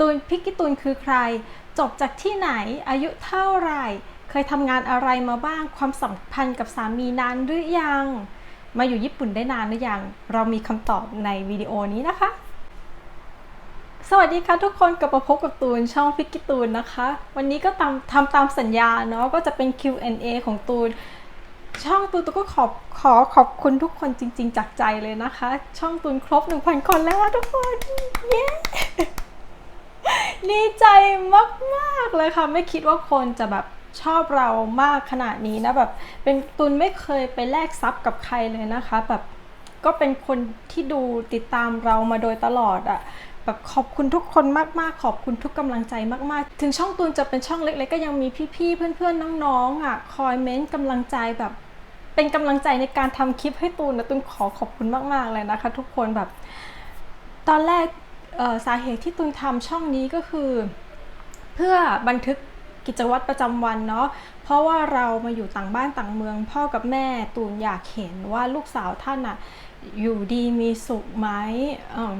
ตูนพิกกี้ตูนคือใคร จบจากที่ไหนอายุเท่าไหร่ เคยทำงานอะไรมาบ้างความสัมพันธ์กับสามีนานหรือยัง มาอยู่ญี่ปุ่นได้นานหรือยัง เรามีคำตอบในวิดีโอนี้นะคะ สวัสดีค่ะทุกคนกลับมาพบกับตูนช่องพิกกี้ตูนนะคะ วันนี้ก็ตามทำตามสัญญาเนาะก็จะเป็น Q&A ของตูนช่องตูนตูนก็ขอบขอขอบคุณทุกคนจริง ๆ จากใจเลยนะคะ ช่องตูนครบ 1,000 คนแล้วทุกคน เย้ ดีใจมากๆเลยค่ะ ไม่คิดว่าคนจะแบบชอบเรามากขนาดนี้นะแบบเป็นตุนไม่เคยไปแลกซับกับใครเลยนะคะแบบก็เป็นคนที่ดูติดตามเรามาโดยตลอดอะ่ะแบบขอบคุณทุกคนมากๆ ขอบคุณทุกกำลังใจมากๆ ถึงช่องตูนจะเป็นช่องเล็กๆ ก็ยังมีพี่ๆเพื่อนๆน้องๆอะคอยเม้นต์กำลังใจแบบเป็นกำลังใจในการทำคลิปให้ตูนนะตูนขอขอบคุณมากๆเลยนะคะ ทุกคนแบบ ตอนแรก สาเหตุที่ตูนทำช่องนี้ก็คือ เพื่อบันทึกกิจวัตรประจำวันเนาะเพราะว่าเรามาอยู่ต่างบ้านต่างเมือง พ่อกับแม่ตูนอยากเห็นว่าลูกสาวท่านอะอยู่ดีมีสุขไหมเอิ่ม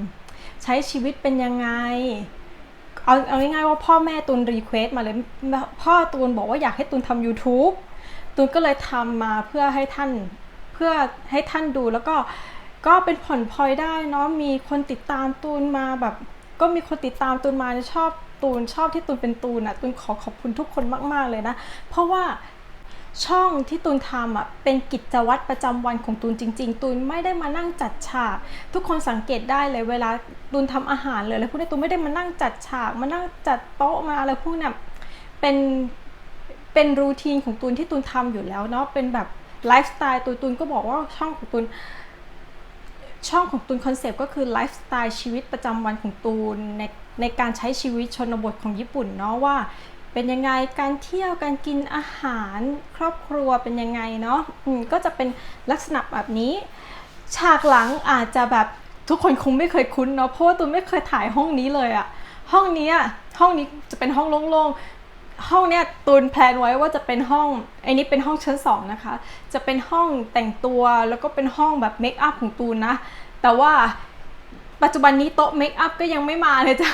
ใช้ชีวิตเป็นยังไงเอาเอาง่ายๆว่าพ่อแม่ตูนรีเควสมาเลยพ่อตูนบอกว่าอยากให้ตูนทำ YouTube ตูนก็เลยทำมาเพื่อให้ท่านเพื่อให้ท่านดูแล้วก็ ก็เป็นผลพลอยได้เนาะมีคนติดตามตูนมาแบบ ก็มีคนติดตามตูนมาชอบตูนชอบที่ตูนเป็นตูนอะตูนขอขอบคุณทุกคนมาก ๆ เลยนะ เพราะว่าช่องที่ตูนทำอะเป็นกิจวัตรประจำวันของตูนจริง ๆ ตูนไม่ได้มานั่งจัดฉาก ทุกคนสังเกตได้เลยเวลาตูนทำอาหารเลยอะไรพวกนี้ตูนไม่ได้มานั่งจัดฉาก มานั่งจัดโต๊ะมาอะไรพวกนี้ยเป็นเป็นรูทีนของตูนที่ตูนทำอยู่แล้วเนาะเป็นแบบไลฟ์สไตล์ตูนตูนก็บอกว่าช่องของตูน ช่องของตูนคอนเซปต์ก็คือไลฟ์สไตล์ชีวิตประจำวันของตูนในในการใช้ชีวิตชนบทของญี่ปุ่นเนาะว่า เป็นยังไงการเที่ยวการกินอาหารครอบครัวเป็นยังไงเนาะก็จะเป็นลักษณะแบบนี้ ฉากหลังอาจจะแบบทุกคนคงไม่เคยคุ้นเนาะเพราะว่าตูนไม่เคยถ่ายห้องนี้เลยอะห้องนี้อะห้องนี้จะเป็นห้องโล่งๆ ห้องเนี้ยตูนแพลนไว้ว่าจะเป็นห้องไอ้นี้เป็นห้องชั้นสองนะคะ จะเป็นห้องแต่งตัวแล้วก็เป็นห้องแบบเมคอัพของตูนนะ แต่ว่าปัจจุบันนี้โต๊ะเมคอัพก็ยังไม่มาเลยจ้ะ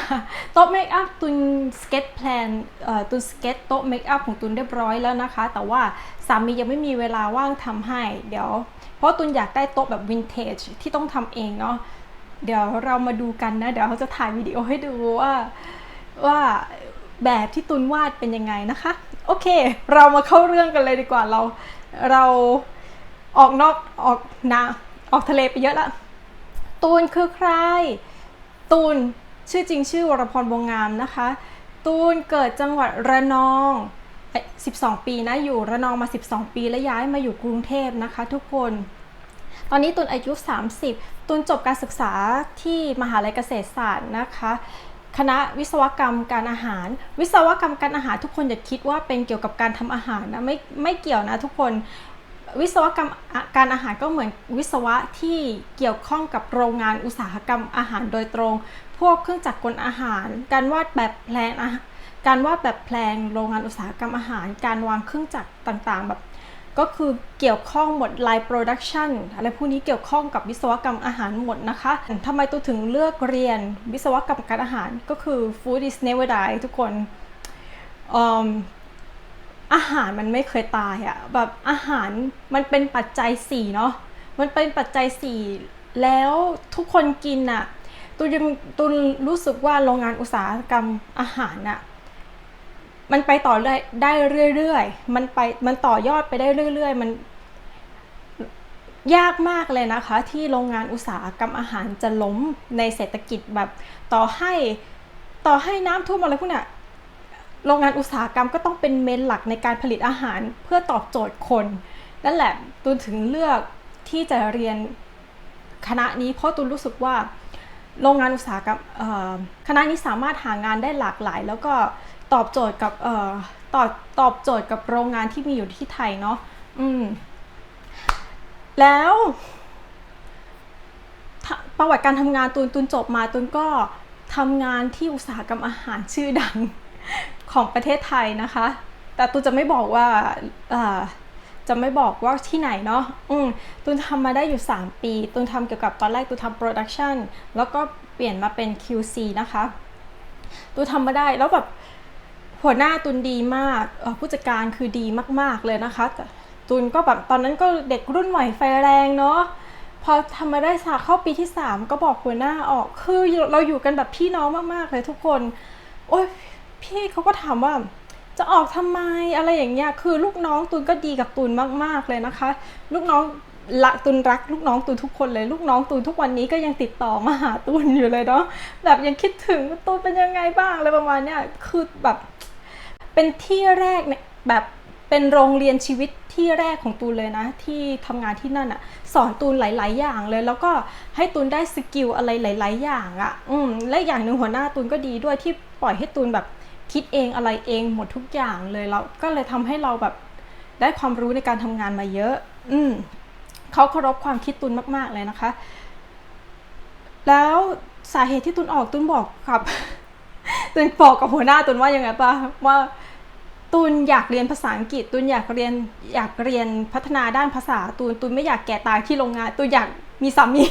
โต๊ะเมคอัพตุนสเก็ตแพลนเอ่อตุนสเก็ตโต๊ะเมคอัพของตุนเรียบร้อยแล้วนะคะ แต่ว่าสามียังไม่มีเวลาว่างทำให้ เดี๋ยว เพราะตุนอยากได้โต๊ะแบบวินเทจที่ต้องทำเองเนาะเดี๋ยวเรามาดูกันนะ เดี๋ยวเขาจะถ่ายวิดีโอให้ดูว่าว่า แบบที่ตุนวาดเป็นยังไงนะคะ โอเค เรามาเข้าเรื่องกันเลยดีกว่าเราเราออกนอกออกนาออกทะเลไปเยอะละตูนคือใคร ตูนชื่อจริงชื่อวรพรวงงามนะคะ ตูนเกิดจังหวัดระนอง 12 ปีนะ อยู่ระนองมา 12 ปีแล้วย้ายมาอยู่กรุงเทพนะคะ ทุกคน ตอนนี้ตูนอายุ 30ตูนจบการศึกษาที่มหาลัยเกษตรศาสตร์นะคะ คณะวิศวกรรมการอาหาร วิศวกรรมการอาหารทุกคนอย่าคิดว่าเป็นเกี่ยวกับการทำอาหารนะไม่ไม่เกี่ยวนะทุกคนวิศวกรรมการอาหารก็เหมือนวิศวะที่เกี่ยวข้องกับโรงงานอุตสาหกรรมอาหารโดยตรง พวกเครื่องจักรกลอาหาร การวาดแบบแปลนอาการวาดแบบแปลงโรงงานอุตสาหกรรมอาหาร การวางเครื่องจักรต่างๆ แบบ ก็คือเกี่ยวข้องหมด line production อะไรพวกนี้เกี่ยวข้องกับวิศวกรรมอาหารหมดนะคะทำไมตัวถึงเลือกเรียนวิศวกรรมการอาหารก็คือ food is never die ทุกคนออาหารมันไม่เคยตายอะแบบอาหารมันเป็นปัจจัยสี่เนาะมันเป็นปัจจัยสี่แล้วทุกคนกินอะตูนยังตูนรู้สึกว่าโรงงานอุตสาหกรรมอาหารอะ มันไปต่อได้ได้เรื่อยๆ มันไปมันต่อยอดไปได้เรื่อย ๆ มันยากมากเลยนะคะ ที่โรงงานอุตสาหกรรมอาหารจะล้มในเศรษฐกิจแบบต่อให้ต่อให้น้ำท่วมอะไรพวกเนี้ยโรงงานอุตสาหกรรมก็ต้องเป็นเมนหลักในการผลิตอาหารเพื่อตอบโจทย์คนนั่นแหละตูนถึงเลือกที่จะเรียนคณะนี้เพราะตูนรู้สึกว่าโรงงานอุตสาหกรรมคณะนี้สามารถหางานได้หลากหลาย แล้วก็ ตอบโจทย์กับตอบตอบโจทย์กับโรงงานที่มีอยู่ที่ไทยเนาะอืม แล้วประวัติการทำงานตูนตูนจบมาตูนก็ทำงานที่อุตสาหกรรมอาหารชื่อดังของประเทศไทยนะคะ แต่ตูนจะไม่บอกว่าจะไม่บอกว่าที่ไหนเนาะอืมตูนทำมาได้อยู่ 3 ปีตูนทำเกี่ยวกับตอนแรกตูนทำโปรดักชันแล้วก็เปลี่ยนมาเป็น QC นะคะตูนทำมาได้แล้วแบบ หัวหน้าตุนดีมากผู้จัดการคือดีมาก ๆเลยนะคะ ตุนก็แบบตอนนั้นก็เด็กรุ่นใหม่ไฟแรงเนาะพอทำมาได้สาเข้าปีที่สามก็บอกหัวหน้าออก คือเราอยู่กันแบบพี่น้องมากๆเลยทุกคน โอ้ยพี่เขาก็ถามว่าจะออกทำไมอะไรอย่างเงี้ยคือลูกน้องตุนก็ดีกับตุนมากๆเลยนะคะ ลูกน้องรักตุนรัก ลูกน้องตุนทุกคนเลย ลูกน้องตุนทุกวันนี้ก็ยังติดต่อมาหาตุนอยู่เลยเนาะแบบยังคิดถึงตุนเป็นยังไงบ้างอะไรประมาณเนี้ยคือแบบ เป็นที่แรกเนี่ยแบบเป็นโรงเรียนชีวิตที่แรกของตูนเลยนะ ที่ทำงานที่นั่นอะสอนตูนหลาย ๆ อย่างเลย แล้วก็ให้ตูนได้สกิลอะไรหลาย ๆ อย่างอะอืมและอย่างหนึ่งหัวหน้าตูนก็ดีด้วยที่ปล่อยให้ตูนแบบคิดเองอะไรเองหมดทุกอย่างเลยแล้วก็เลยทำให้เราแบบได้ความรู้ในการทำงานมาเยอะ อืมเขาเคารพความคิดตูนมาก ๆ เลยนะคะ แล้วสาเหตุที่ตูนออกตูนบอกกับตูนบอกกับหัวหน้าตูนว่ายังไงปะว่า ตูนอยากเรียนภาษาอังกฤษตูนอยากเรียนอยากเรียนพัฒนาด้านภาษาตูนตูนไม่อยากแก่ตายที่โรงงานตูนอยากมีสามี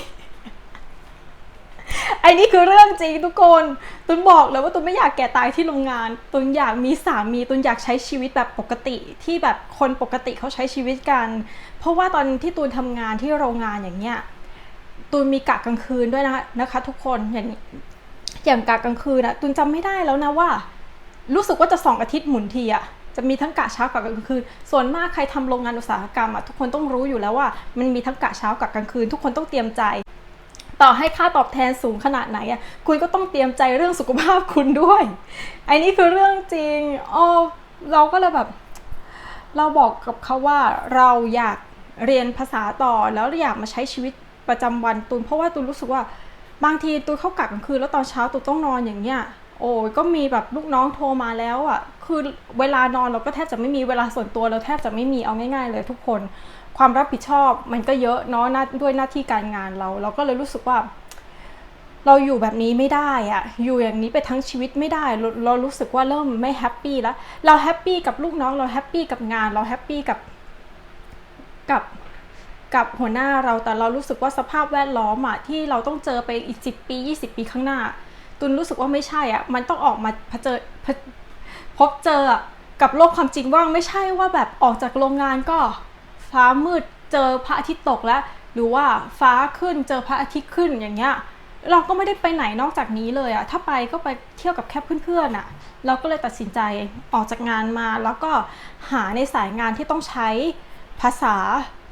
ไอ้นี่คือเรื่องจริงทุกคนตุนบอกเลยว่าตุนไม่อยากแก่ตายที่โรงงานตุนอยากมีสามีตุนอยากใช้ชีวิตแบบปกติที่แบบคนปกติเขาใช้ชีวิตกัน เพราะว่าตอนที่ตูนทำงานที่โรงงานอย่างเงี้ยตูนมีกะกลางคืนด้วยนะนะคะ ทุกคนอย่างอย่างกะกลางคืนอะตุนจำไม่ได้แล้วนะว่า รู้สึกว่าจะสองอาทิตย์หมุนทีอะจะมีทั้งกะเช้ากับกลางคืน ส่วนมากใครทำโรงงานอุตสาหกรรมอะทุกคนต้องรู้อยู่แล้วว่า มันมีทั้งกะเช้ากับกลางคืน ทุกคนต้องเตรียมใจ ต่อให้ค่าตอบแทนสูงขนาดไหนอะคุณก็ต้องเตรียมใจเรื่องสุขภาพคุณด้วยไอ้นี่คือเรื่องจริงอ๋อเราก็เลยแบบ เราบอกกับเขาว่าเราอยากเรียนภาษาต่อแล้วอยากมาใช้ชีวิตประจำวันตูนเพราะว่าตูนรู้สึกว่าบางทีตูนเข้ากะกลางคืนแล้วตอนเช้าตูนต้องนอนอย่างเงี้ย โอ้ยก็มีแบบลูกน้องโทรมาแล้วอะ่ะ คือเวลานอนเราก็แทบจะไม่มีเวลาส่วนตัวเราแทบจะไม่มีเอาง่ายๆเลยทุกคน ความรับผิดชอบมันก็เยอะเนาะด้วยหน้าที่การงานเรา เราก็เลยรู้สึกว่า เราอยู่แบบนี้ไม่ได้อะอยู่อย่างนี้ไปทั้งชีวิตไม่ได้เราเรารู้สึกว่าเริ่มไม่แฮปปี้แล้ว เราแฮปปี้กับลูกน้องเราแฮปปี้กับงาน เราแฮปปี้กับกับกับหัวหน้าเราแต่เรารู้สึกว่าสภาพแวดล้อมอะที่เราต้องเจอไปอีก 10 ปี 20 ปีข้างหน้า ตุนรู้สึกว่าไม่ใช่อะมันต้องออกมาเผชิญพบพบเจอกับโลกความจริงว่างไม่ใช่ว่าแบบออกจากโรงงานก็ฟ้ามืดเจอพระอาทิตย์ตกแล้ว หรือว่าฟ้าขึ้นเจอพระอาทิตย์ขึ้นอย่างเงี้ยเราก็ไม่ได้ไปไหนนอกจากนี้เลยอะถ้าไปก็ไปเที่ยวกับแค่เพื่อนๆอะเราก็เลยตัดสินใจออกจากงานมา แล้วก็หาในสายงานที่ต้องใช้ภาษา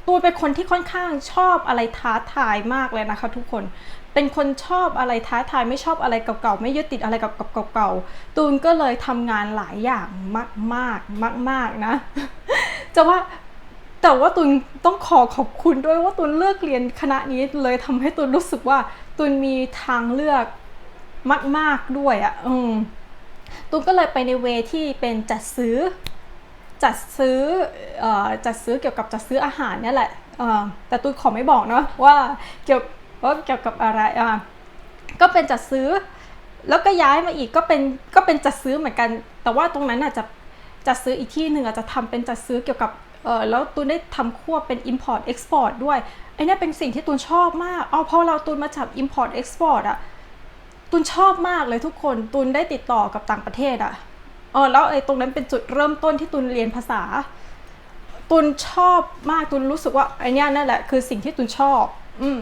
ตูนเป็นคนที่ค่อนข้างชอบอะไรท้าทายมากเลยนะคะทุกคน เป็นคนชอบอะไรท้าทายไม่ชอบอะไรเก่าๆไม่ยึดติดอะไรกับเก่าๆตูนก็เลยทำงานหลายอย่างมากๆมาก ๆนะ จะว่าแต่ว่าตุนต้องขอขอบคุณด้วยว่าตุนเลือกเรียนคณะนี้เลยทำให้ตุนรู้สึกว่าตุนมีทางเลือกมาก ๆด้วยอะ่ะอืมตุนก็เลยไปในเวที่เป็นจัดซื้อ จัดซื้ออจัดซื้อเกี่ยวกับจัดซื้ออาหารเนี่ยแหละแต่ตุนขอไม่บอกเนาะว่าเกี่ยว ว่าเกี่ยวกับอะไรอะก็เป็นจัดซื้อ แล้วก็ย้ายมาอีกก็เป็นก็เป็นจัดซื้อเหมือนกัน แต่ว่าตรงนั้นอาจจะจัดซื้ออีกที่หนึ่งอาจจะทำเป็นจัดซื้อเกี่ยวกับเออแล้วตูนได้ทำควบเป็น import export ด้วยไอ้นี่เป็นสิ่งที่ตูนชอบมาก เอาพอเราตูนมาจับ import export อะตูนชอบมากเลยทุกคนตูนได้ติดต่อกับต่างประเทศอะเออแล้วไอ้ตรงนั้นเป็นจุดเริ่มต้นที่ตูนเรียนภาษาตูนชอบมากตูนรู้สึกว่าไอ้นี่นั่นแหละคือสิ่งที่ตูนชอบ อืม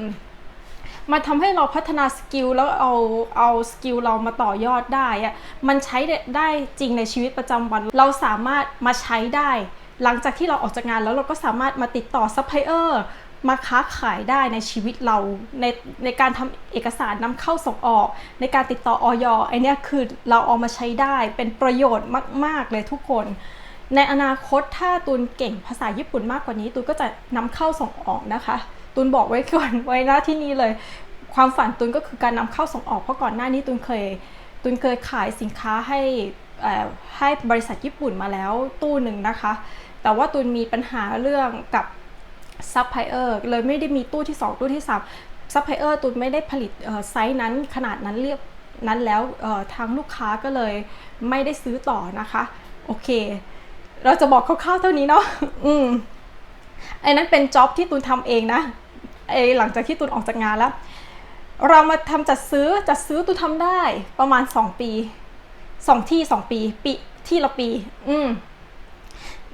มันทำให้เราพัฒนาสกิลแล้วเอาเอาสกิลเรามาต่อยอดได้อะมันใช้ได้จริงในชีวิตประจำวัน เราสามารถมาใช้ได้ หลังจากที่เราออกจากงานแล้วเราก็สามารถมาติดต่อซัพพลายเออร์มาค้าขายได้ในชีวิตเราในในการทำเอกสารนำเข้าส่งออก ในการติดต่อออยไอเนี้ยคือเราเอามาใช้ได้เป็นประโยชน์มาก ๆ เลยทุกคน ในอนาคตถ้าตูนเก่งภาษาญี่ปุ่นมากกว่านี้ตูนก็จะนำเข้าส่งออกนะคะ ตูนบอกไว้ก่อนไว้หน้าที่นี้เลย ความฝันตูนก็คือการนำเข้าส่งออกเพราะก่อนหน้านี้ตูนเคยตูนเคยขายสินค้าให้ให้บริษัทญี่ปุ่นมาแล้วตู้หนึ่งนะคะ แต่ว่าตูนมีปัญหาเรื่องกับซัพพลายเออร์เลยไม่ได้มีตู้ที่ 2 ตู้ที่3ซัพพลายเออร์ตูนไม่ได้ผลิตไซส์นั้นขนาดนั้นเรียบนั้นแล้วทางลูกค้าก็เลยไม่ได้ซื้อต่อนะคะ โอเค เราจะบอกคร่าวๆเท่านี้เนาะอืมไอ้นั้นเป็นจ็อบที่ตูนทำเองนะ ไอหลังจากที่ตูนออกจากงานแล้ว เรามาทำจัดซื้อจัดซื้อตูนทำได้ประมาณ2ปีสองที่สองปีปีที่ละปี อืม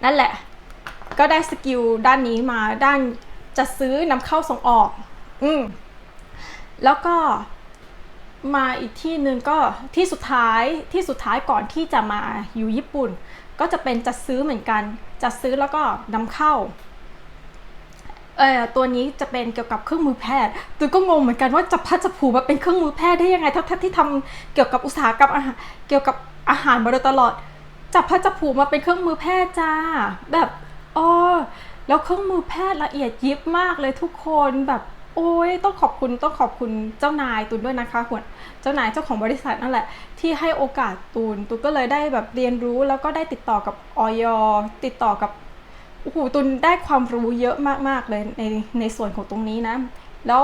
นั่นแหละ ก็ได้สกิลด้านนี้มาด้านจะซื้อนำเข้าส่งออก อืมแล้วก็มาอีกที่หนึ่งก็ที่สุดท้ายที่สุดท้ายก่อนที่จะมาอยู่ญี่ปุ่น ก็จะเป็นจะซื้อเหมือนกันจะซื้อแล้วก็นำเข้า เออตัวนี้จะเป็นเกี่ยวกับเครื่องมือแพทย์ตูก็งงเหมือนกันว่าจะพัดจะผูมาเป็นเครื่องมือแพทย์ได้ยังไงทั้งๆที่ทำเกี่ยวกับอุตสาหกรรมอาหารเกี่ยวกับอาหารมาโดยตลอด จับพัดจับผูมาเป็นเครื่องมือแพทย์จ้า แบบอ๋อแล้วเครื่องมือแพทย์ละเอียดยิบมากเลยทุกคนแบบโอ้ยต้องขอบคุณต้องขอบคุณเจ้านายตูนด้วยนะคะหัวเจ้านายเจ้าของบริษัทนั่นแหละ ที่ให้โอกาสตูนตูนก็เลยได้แบบเรียนรู้แล้วก็ได้ติดต่อกับออยติดต่อกับ อ้โหตูนได้ความรู้เยอะมากๆเลยในในส่วนของตรงนี้นะ แล้ว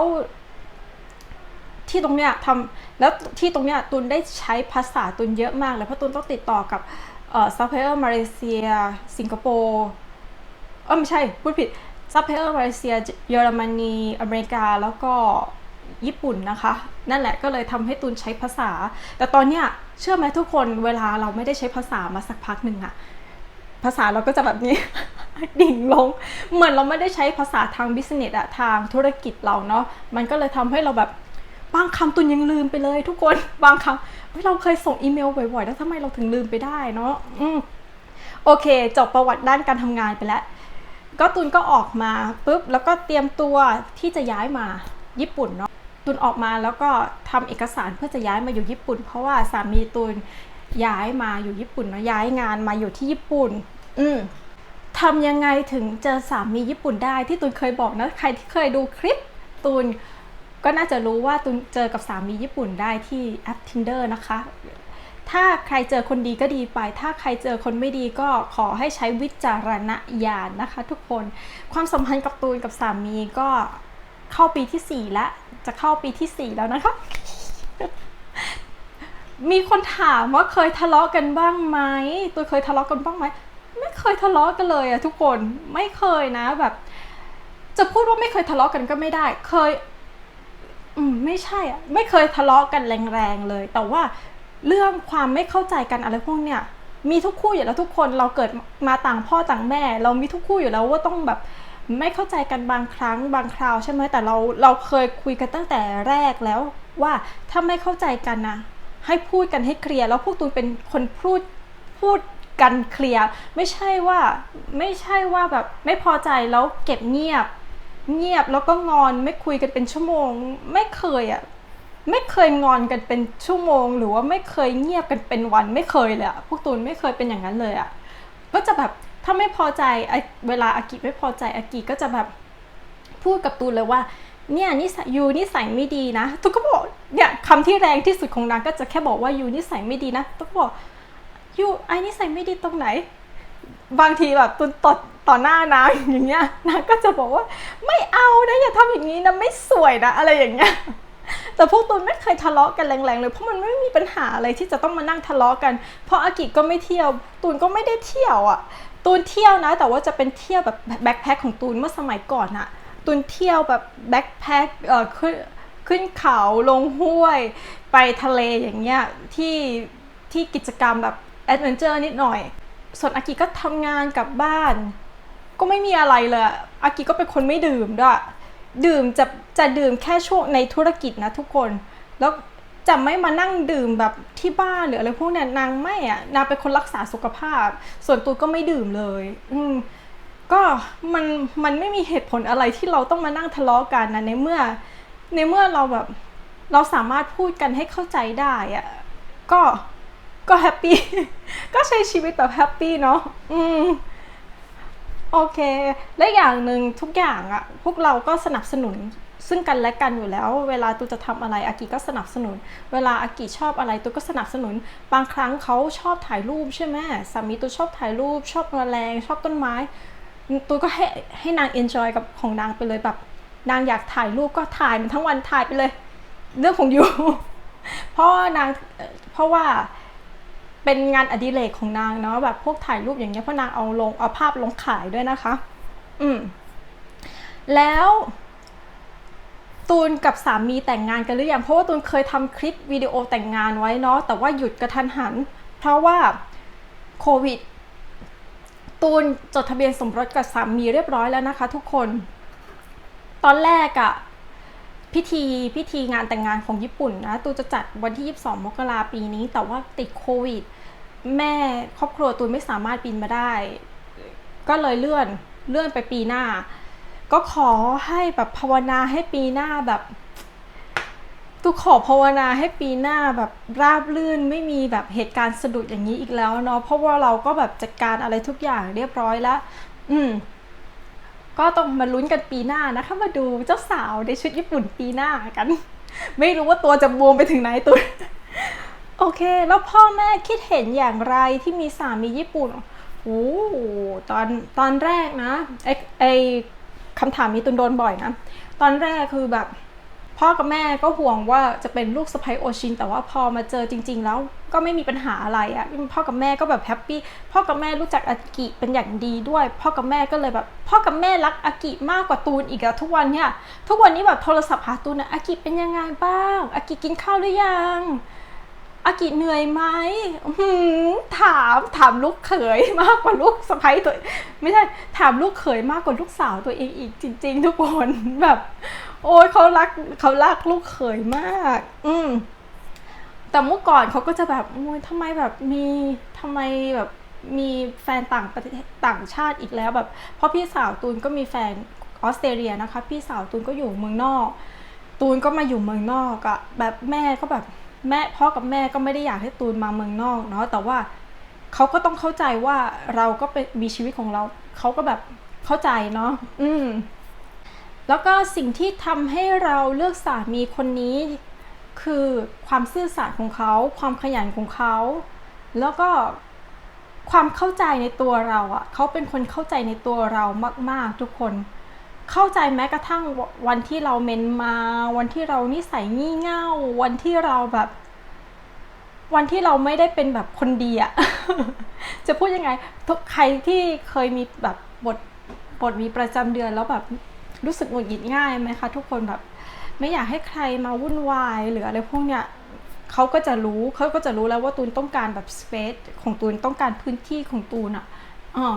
ที่ตรงเนี้ยทำแล้วที่ตรงเนี้ยตุนได้ใช้ภาษาตุนเยอะมากเลยเพราะตุนต้องติดต่อกับเอ่อซัพพลายเออร์มาเลเซีย สิงคโปร์เออไม่ใช่พูดผิดซัพพลายเออร์มาเลเซีย เยอรมนีอเมริกาแล้วก็ญี่ปุ่นนะคะ นั่นแหละก็เลยทำให้ตุนใช้ภาษา แต่ตอนเนี้ยเชื่อไหมทุกคนเวลาเราไม่ได้ใช้ภาษามาสักพักหนึ่งอะ ภาษาเราก็จะแบบนี้ ดิ่งลง เหมือนเราไม่ได้ใช้ภาษาทางบิสเนสอะทางธุรกิจเราเนาะมันก็เลยทำให้เราแบบบางคำตุนยังลืมไปเลย ทุกคนบางคำเราเคยส่งอีเมลบ่อยๆ แล้วทำไมเราถึงลืมไปได้เนาะอืมโอเค จบประวัติด้านการทำงานไปแล้ว ก็ตุนก็ออกมาปุ๊บแล้วก็เตรียมตัวที่จะย้ายมาญี่ปุ่นเนาะตุนออกมาแล้วก็ทำเอกสารเพื่อจะย้ายมาอยู่ญี่ปุ่น เพราะว่าสามีตุนย้ายมาอยู่ญี่ปุ่นเนาะย้ายงานมาอยู่ที่ญี่ปุ่น อืมทำยังไงถึงเจอสามีญี่ปุ่นได้ที่ตุนเคยบอกนะใครที่เคยดูคลิปตุนก็น่าจะรู้ว่าตุนเจอกับสามีญี่ปุ่นได้ที่แอป Tinder นะคะ ถ้าใครเจอคนดีก็ดีไป ถ้าใครเจอคนไม่ดีก็ขอให้ใช้วิจารณญาณนะคะ ทุกคนความสัมพันธ์กับตูนกับสามีก็เข้าปีที่ 4 แล้ว จะเข้าปีที่ 4 แล้วนะคะ มีคนถามว่าเคยทะเลาะกันบ้างไหมตูนเคยทะเลาะกันบ้างไหม เคยทะเลาะกันเลยอะทุกคนไม่เคยนะแบบ จะพูดว่าไม่เคยทะเลาะกันก็ไม่ได้ เคย อืมไม่ใช่อะไม่เคยทะเลาะกันแรงๆเลย แต่ว่าเรื่องความไม่เข้าใจกันอะไรพวกเนี้ยมีทุกคู่อยู่แล้วทุกคนเราเกิดมาต่างพ่อต่างแม่ เรามีทุกคู่อยู่แล้วว่าต้องแบบไม่เข้าใจกันบางครั้งบางคราวใช่ไหมแต่เราเราเคยคุยกันตั้งแต่แรกแล้วว่าถ้าไม่เข้าใจกันนะให้พูดกันให้เคลียร์แล้วพวกตูนเป็นคนพูดพูด กันเคลียร์ไม่ใช่ว่าไม่ใช่ว่าแบบไม่พอใจแล้วเก็บเงียบ เงียบแล้วก็งอนไม่คุยกันเป็นชั่วโมง ไม่เคยอะ่ะไม่เคยงอนกันเป็นชั่วโมง หรือว่าไม่เคยเงียบกันเป็นวันไม่เคยเลยอะพวกตูนไม่เคยเป็นอย่างนั้นเลยอะก็จะแบบถ้าไม่พอใจเวลาอากิไม่พอใจอากิก็จะแบบพูดกับตูนเลยว่าเนี่ยนิสัยยูนิสัยไม่ดีนะตูนก็บอกเนี่ยคำที่แรงที่สุดของนางก็จะแค่บอกว่ายูนิสัยไม่ดีนะตูนก็บอก ยูไอ้นิสัยไม่ดีตรงไหน บางทีแบบตุนตดต่อหน้านางอย่างเงี้ยนางก็จะบอกว่าไม่เอานะอย่าทำอย่างนี้นะไม่สวยนะ อะไรอย่างเงี้ยแต่พวกตุนไม่เคยทะเลาะกันแรงๆเลยเพราะมันไม่มีปัญหาอะไรที่จะต้องมานั่งทะเลาะกัน เพราะอากิก็ไม่เที่ยวตูนก็ไม่ได้เที่ยวอะตูนเที่ยวนะ แต่ว่าจะเป็นเที่ยวแบบแบ็คแพคของตูนเมื่อสมัยก่อนอะตูนเที่ยวแบบแบ็คแพคเอ่อขึ้นขึ้นเขาลงห้วย ไปทะเลอย่างเงี้ยที่ที่กิจกรรมแบบ แอดเวนเจอร์นิดหน่อย ส่วนอากิก็ทำงานกลับบ้าน ก็ไม่มีอะไรเลยอะอากิก็เป็นคนไม่ดื่มด้วยดื่มจะจะดื่มแค่ช่วงในธุรกิจนะทุกคน แล้วจะไม่มานั่งดื่มแบบที่บ้านหรืออะไรพวกนั้นนางไม่อะนางเป็นคนรักษาสุขภาพ ส่วนตัวก็ไม่ดื่มเลย อืมก็มันมันไม่มีเหตุผลอะไรที่เราต้องมานั่งทะเลาะกันนะในเมื่อ ในเมื่อเราแบบเราสามารถพูดกันให้เข้าใจได้อะก็ ก็แฮปปี้ ก็ใช้ชีวิตแบบแฮปปี้เนาะอืมโอเค และอย่างหนึ่งทุกอย่างอะพวกเราก็สนับสนุนซึ่งกันและกันอยู่แล้ว เวลาตูจะทำอะไรอากิก็สนับสนุน เวลาอากิชอบอะไรตูก็สนับสนุน บางครั้งเขาชอบถ่ายรูปใช่ไหมสามีตูชอบถ่ายรูป ชอบแมลงชอบต้นไม้ตูก็ให้ให้นางเอนจอยกับของนางไปเลยแบบนางอยากถ่ายรูปก็ถ่ายมันทั้งวันถ่ายไปเลย เรื่องของอยู่เพราะนางเพราะว่า เป็นงานอดิเรกของนางเนาะแบบพวกถ่ายรูปอย่างเงี้ยเพราะนางเอาลงเอาภาพลงขายด้วยนะคะ อืม แล้วตูนกับสามีแต่งงานกันหรือยังเพราะว่าตูนเคยทำคลิปวิดีโอแต่งงานไว้เนาะแต่ว่าหยุดกระทันหัน เพราะว่าโควิด ตูนจดทะเบียนสมรสกับสามีเรียบร้อยแล้วนะคะ ทุกคน ตอนแรกอะพิธีพิธีงานแต่งงานของญี่ปุ่นนะตูจะจัดวันที่ 22 มกราปีนี้ แต่ว่าติดโควิด แม่ครอบครัวตูนไม่สามารถบินมาได้ ก็เลยเลื่อนเลื่อนไปปีหน้า ก็ขอให้แบบภาวนาให้ปีหน้าแบบตูขอภาวนาให้ปีหน้าแบบราบลื่นไม่มีแบบเหตุการณ์สะดุดอย่างนี้อีกแล้วเนาะเพราะว่าเราก็แบบจัดการอะไรทุกอย่างเรียบร้อยแล้ว อืม ก็ต้องมาลุ้นกันปีหน้านะคะมาดูเจ้าสาวในชุดญี่ปุ่นปีหน้ากัน ไม่รู้ว่าตัวจะบวมไปถึงไหนตัว โอเค แล้วพ่อแม่คิดเห็นอย่างไรที่มีสามีญี่ปุ่นโอ้ตอนตอนแรกนะไอไอคำถามนี้ตุนโดนบ่อยนะ ตอนแรกคือแบบ พ่อกับแม่ก็ห่วงว่าจะเป็นลูกสะใภ้โอชิน แต่ว่าพอมาเจอจริง ๆ แล้วก็ไม่มีปัญหาอะไรอะ่ะพ่อกับแม่ก็แบบแฮปปี้พ่อกับแม่รู้จักอากิเป็นอย่างดีด้วย พ่อกับแม่ก็เลยแบบ พ่อกับแม่รักอากิมากกว่าตูนอีกอะทุกวันเนี่ยทุกวันนี้แบบโทรศัพท์หาตูนอะอากิเป็นยังไงบ้างอากิกินข้าวหรือยัง อากิเหนื่อยไหมหืถามถามลูกเขยมากกว่าลูกสะใภ้ตัว ไม่ใช่ถามลูกเขยมากกว่าลูกสาวตัวเองอีกจริง ๆ ทุกคนแบบ โอ้ยเขารักเขารักลูกเขยมาก อืมแต่เมื่อก่อนเขาก็จะแบบโอ้ยทำไมแบบมีทำไมแบบมีแฟนต่างประเทศต่างชาติอีกแล้วแบบ เพราะพี่สาวตูนก็มีแฟนออสเตรเลียนะคะ พี่สาวตูนก็อยู่เมืองนอก ตูนก็มาอยู่เมืองนอกอะแบบแม่ก็แบบ แม่พ่อกับแม่ก็ไม่ได้อยากให้ตูนมาเมืองนอกเนาะแต่ว่าเขาก็ต้องเข้าใจว่าเราก็เป็นมีชีวิตของเราเขาก็แบบเข้าใจเนาะอืมแล้วก็สิ่งที่ทำให้เราเลือกสามีคนนี้ คือความซื่อสัตย์ของเขา ความขยันของเขา แล้วก็ความเข้าใจในตัวเราอะ่ะเขาเป็นคนเข้าใจในตัวเรามาก ๆ ทุกคน เข้าใจแม้กระทั่งวันที่เราเมนมา วันที่เรานิสัยงี่เง่า วันที่เราแบบ วันที่เราไม่ได้เป็นแบบคนดีอะจะพูดยังไงทุกใครที่เคยมีแบบบทบทมีประจำเดือนแล้วแบบรู้สึกหงุดหงิดง่ายไหมคะ ทุกคนแบบ ไม่อยากให้ใครมาวุ่นวายหรืออะไรพวกเนี้ยเขาก็จะรู้เขาก็จะรู้แล้วว่าตูนต้องการแบบสเปซของตูนต้องการพื้นที่ของตูนอะอ๋อ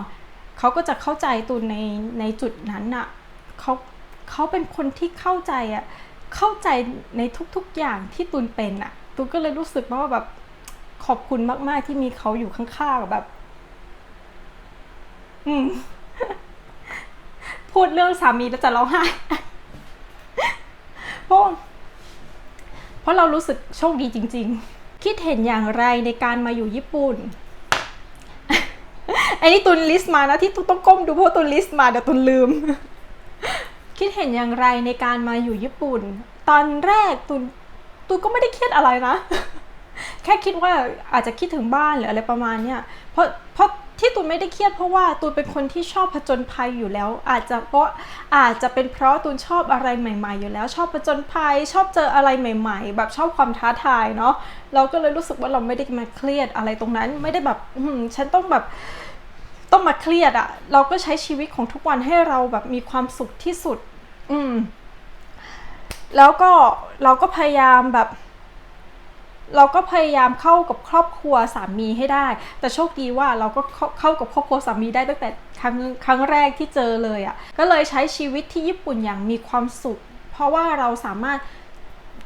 เขาก็จะเข้าใจตูนในในจุดนั้นอะ เขาเขาเป็นคนที่เข้าใจอะเข้าใจในทุกๆอย่างที่ตูนเป็นอะตูนก็เลยรู้สึกว่าแบบขอบคุณมาก ๆ ที่มีเขาอยู่ข้างๆแบบ อืม พูดเรื่องสามีแล้วจะร้องไห้เพราะเพราะเรารู้สึกโชคดีจริง ๆ คิดเห็นอย่างไรในการมาอยู่ญี่ปุ่นไอ้นี่ตุนลิสต์มานะที่ตุนต้องก้มดูเพราะตุนลิสต์มาเดี๋ยวตุนลืม คิดเห็นอย่างไรในการมาอยู่ญี่ปุ่น ตอนแรกตุนตุนก็ไม่ได้เครียดอะไรนะ แค่คิดว่าอาจจะคิดถึงบ้านหรืออะไรประมาณเนี้ยเพราะเพราะที่ตูนไม่ได้เครียดเพราะว่าตูนเป็นคนที่ชอบผจญภัยอยู่แล้ว อาจจะเพราะอาจจะเป็นเพราะตูนชอบอะไรใหม่ ๆ อยู่แล้ว ชอบผจญภัย ชอบเจออะไรใหม่ ๆ แบบชอบความท้าทายเนาะเราก็เลยรู้สึกว่าเราไม่ได้มาเครียดอะไรตรงนั้น ไม่ได้แบบฉันต้องแบบ ต้องมาเครียดอะเราก็ใช้ชีวิตของทุกวันให้เราแบบมีความสุขที่สุด อืม แล้วก็เราก็พยายามแบบ เราก็พยายามเข้ากับครอบครัวสามีให้ได้ แต่โชคดีว่าเราก็เข้าขากับครอบครัวสามีได้ตั้งแต่ครั้งครั้งแรกที่เจอเลยอะ่ะ ก็เลยใช้ชีวิตที่ญี่ปุ่นอย่างมีความสุข เพราะว่าเราสามารถ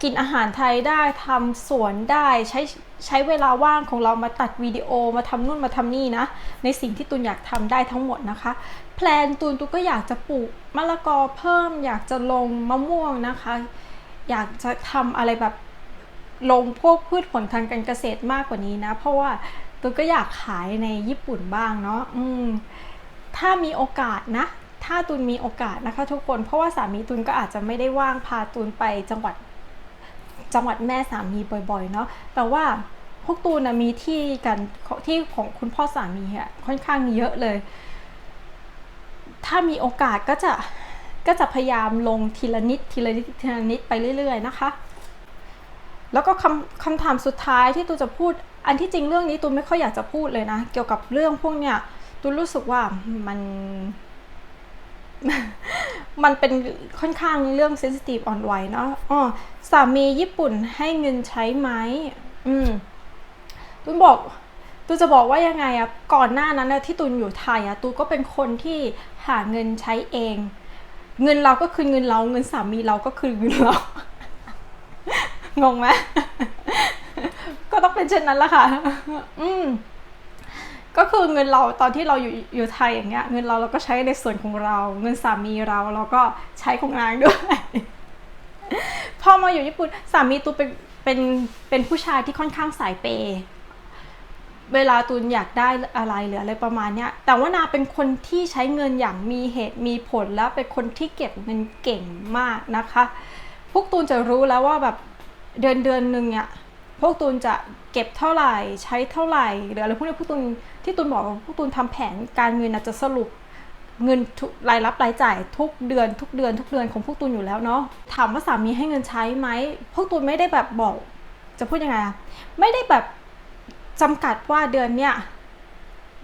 กินอาหารไทยได้ทำสวนได้ใช้ ใช้เวลาว่างของเรามาตัดวิดีโอมาทำนู่นมาทำนี่นะ ในสิ่งที่ตูนอยากทำได้ทั้งหมดนะคะ แพลนตูนตูนก็อยากจะปลูกมะละกอเพิ่ม อยากจะลงมะม่วงนะคะ อยากจะทำอะไรแบบลงพวกพืชผลทางการเกษตรมากกว่านี้นะ เพราะว่าตูนก็อยากขายในญี่ปุ่นบ้างเนาะถ้ามีโอกาสนะ ถ้าตูนมีโอกาสนะคะ ทุกคน เพราะว่าสามีตูนก็อาจจะไม่ได้ว่างพาตูนไปจังหวัด จังหวัดแม่สามีบ่อยๆเนาะแต่ว่าพวกตูนนะมีที่กันที่ของคุณพ่อสามีอะค่อนข้างเยอะเลย ถ้ามีโอกาสก็จะก็จะพยายามลงทีละนิดทีละนิดทีละนิดไปเรื่อย ๆ นะคะ แล้วก็คำคำถามสุดท้ายที่ตูจะพูด อันที่จริงเรื่องนี้ตูไม่ค่อยอยากจะพูดเลยนะ เกี่ยวกับเรื่องพวกเนี้ยตูรู้สึกว่ามัน มันเป็นค่อนข้างเรื่องเซนซิทีฟอ่อนไหวเนาะอ๋อสามีญี่ปุ่นให้เงินใช้ไหมอืมตูบอกตูจะบอกว่ายังไงอะก่อนหน้านั้นนะที่ตูนอยู่ไทยอะตูก็เป็นคนที่หาเงินใช้เอง เงินเราก็คือเงินเราเงินสามีเราก็คือเงินเรางงไหมก็ต้องเป็นเช่นนั้นละค่ะ อืม ก็คือเงินเราตอนที่เราอยู่อยู่ไทยอย่างเงี้ย เงินเราเราก็ใช้ในส่วนของเรา เงินสามีเราเราก็ใช้ของนางด้วย พอมาอยู่ญี่ปุ่นสามีตูเป็นเป็นเป็นผู้ชายที่ค่อนข้างสายเปย์เวลาตูนอยากได้อะไรหรืออะไรประมาณเนี้ย แต่ว่านาเป็นคนที่ใช้เงินอย่างมีเหตุมีผลแล้วเป็นคนที่เก็บเงินเก่งมากนะคะ พวกตูนจะรู้แล้วว่าแบบเดือนเดือนหนึ่งเนี่ย พวกตูนจะเก็บเท่าไหร่ ใช้เท่าไหร่หรืออะไรพวกนี้พวกตูนที่ตูนบอกว่าพวกตูนทำแผนการเงินนะจะสรุปเงินรายรับรายจ่ายทุกเดือนทุกเดือนทุกเดือนของพวกตูนอยู่แล้วเนาะถามว่าสามีให้เงินใช้ไหมพวกตูนไม่ได้แบบบอก จะพูดยังไงอะไม่ได้แบบจำกัดว่าเดือนเนี้ย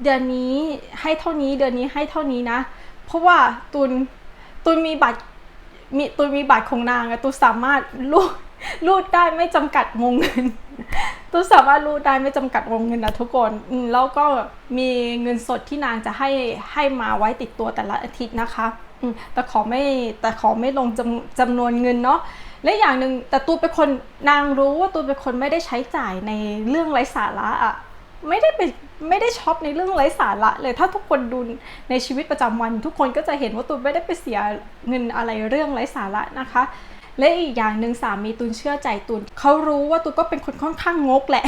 เดือนนี้ให้เท่านี้เดือนนี้ให้เท่านี้นะ เพราะว่าตูนตูนมีบัตรมีตูนมีบัตรของนางอะตูนสามารถรูด รูดได้ไม่จำกัดวงเงินตูนสามารถรูดได้ไม่จำกัดวงเงินนะทุกคนแล้วก็มีเงินสดที่นางจะให้ให้มาไว้ติดตัวแต่ละอาทิตย์นะคะแต่ขอไม่แต่ขอไม่ลงจำจำนวนเงินเนาะและอย่างหนึ่งแต่ตูเป็นคนนางรู้ว่าตูเป็นคนไม่ได้ใช้จ่ายในเรื่องไร้สาระอะไม่ได้ไปไม่ได้ช็อปในเรื่องไร้สาระเลยถ้าทุกคนดูในชีวิตประจำวัน ทุกคนก็จะเห็นว่าตูไม่ได้ไปเสียเงินอะไรเรื่องไร้สาระนะคะ และอีกอย่างหนึ่งสามีตูนเชื่อใจตูนเขารู้ว่าตูนก็เป็นคนค่อนข้างงกแหละ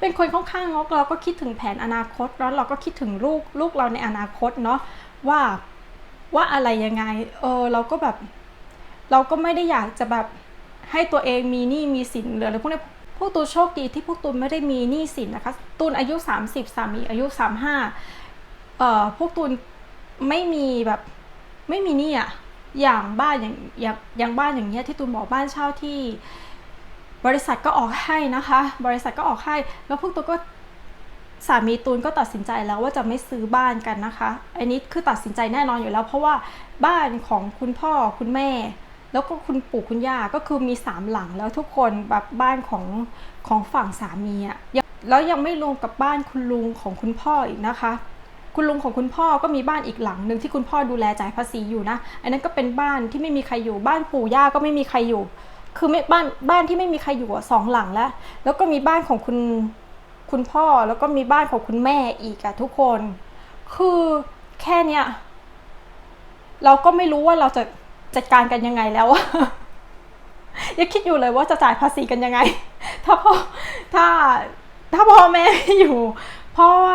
เป็นคนค่อนข้างงกเราก็คิดถึงแผนอนาคตแล้วเราก็คิดถึงลูกลูกเราในอนาคตเนาะว่าว่าอะไรยังไงเออเราก็แบบ เราก็ไม่ได้อยากจะแบบให้ตัวเองมีหนี้มีสินหรืออะไรพวกนี้พวกตูนโชคดีที่พวกตูนไม่ได้มีหนี้สินนะคะตูนอายุ 30สามีอายุ 35เอ่อพวกตูนไม่มีแบบไม่มีหนี้อะ อย่างบ้านอย่างอย่างอย่างบ้านอย่างเงี้ยที่ตูนบอกบ้านเช่าที่ บริษัทก็ออกให้นะคะ บริษัทก็ออกให้ แล้วพวกตูนก็สามีตูนก็ตัดสินใจแล้วว่าจะไม่ซื้อบ้านกันนะคะ อันนี้คือตัดสินใจแน่นอนอยู่แล้ว เพราะว่าบ้านของคุณพ่อคุณแม่ แล้วก็คุณปู่คุณย่าก็คือมีสามหลังแล้วทุกคนแบบบ้านของของฝั่งสามีอะแล้วยังไม่รวมกับบ้านคุณลุงของคุณพ่ออีกนะคะ คุณลุงของคุณพ่อก็มีบ้านอีกหลังหนึ่งที่คุณพ่อดูแลจ่ายภาษีอยู่นะ อันนั้นก็เป็นบ้านที่ไม่มีใครอยู่บ้านปู่ย่าก็ไม่มีใครอยู่ คือไม่บ้านบ้านที่ไม่มีใครอยู่สองหลังแล้ว แล้วก็มีบ้านของคุณคุณพ่อแล้วก็มีบ้านของคุณแม่อีกอะทุกคน คือแค่เนี้ยเราก็ไม่รู้ว่าเราจะจัดการกันยังไงแล้วยังคิดอยู่เลยว่าจะจ่ายภาษีกันยังไง ถ้าพ่อถ้าถ้าพ่อแม่ไม่อยู่เพราะว่า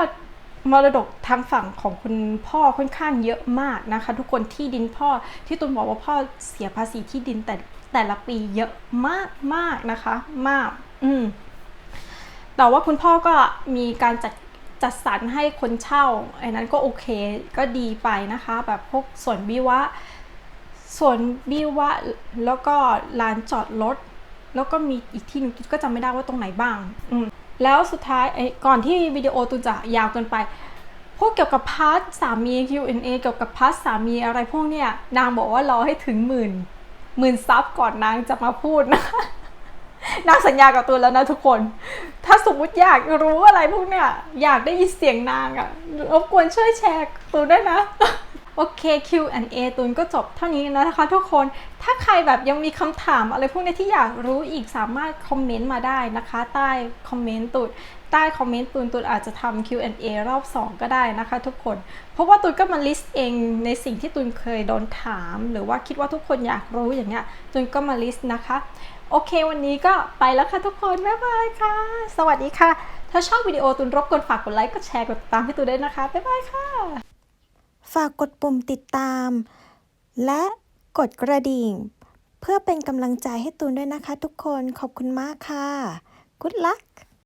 มรดกทางฝั่งของคุณพ่อค่อนข้างเยอะมากนะคะ ทุกคนที่ดินพ่อที่ตุนบอกว่าพ่อเสียภาษีที่ดินแต่แต่ละปีเยอะมากมากนะคะ มาก อืมแต่ว่าคุณพ่อก็มีการจัดจัดสรรให้คนเช่าไอ้นั้นก็โอเคก็ดีไปนะคะ แบบพวกส่วนวิวะส่วนบิวะแล้วก็ลานจอดรถแล้วก็มีอีกที่หนึงก็จำไม่ได้ว่าตรงไหนบ้าง อืม แล้วสุดท้ายไอ้ก่อนที่วิดีโอตุนจะยาวเกินไป พวกเกี่ยวกับพาร์ทสามี Q&A เกี่ยวกับพาร์ทสามีอะไรพวกเนี้ยนางบอกว่ารอให้ถึงหมื่นหมื่นซับก่อนนางจะมาพูดนะคะนางสัญญากับตัวแล้วนะทุกคน ถ้าสมมติอยากรู้อะไรพวกเนี้ยอยากได้ยินเสียงนางอะรบกวนช่วยแชร์ตัวด้วยนะ โอเค Q&A ตูนก็จบเท่านี้นะคะทุกคน ถ้าใครแบบยังมีคำถามอะไรพวกนี้ที่อยากรู้อีกสามารถคอมเมนต์มาได้นะคะ ใต้คอมเมนต์ตูนใต้คอมเมนต์ตูนตูนอาจจะทำ Q&A รอบ 2 ก็ได้นะคะทุกคน เพราะว่าตูนก็มาลิสต์เองในสิ่งที่ตูนเคยโดนถาม หรือว่าคิดว่าทุกคนอยากรู้อย่างเงี้ยตูนก็มาลิสต์นะคะ โอเค วันนี้ก็ไปแล้วค่ะทุกคน บ๊ายบายค่ะ สวัสดีค่ะ ถ้าชอบวิดีโอตุนรบกวนฝากกดไลค์ กดแชร์ กดติดตามให้ตูนด้วยนะคะ บ๊ายบายค่ะ ฝากกดปุ่มติดตาม และกดกระดิ่ง เพื่อเป็นกำลังใจให้ตูนด้วยนะคะทุกคนขอบคุณมากค่ะ Good luck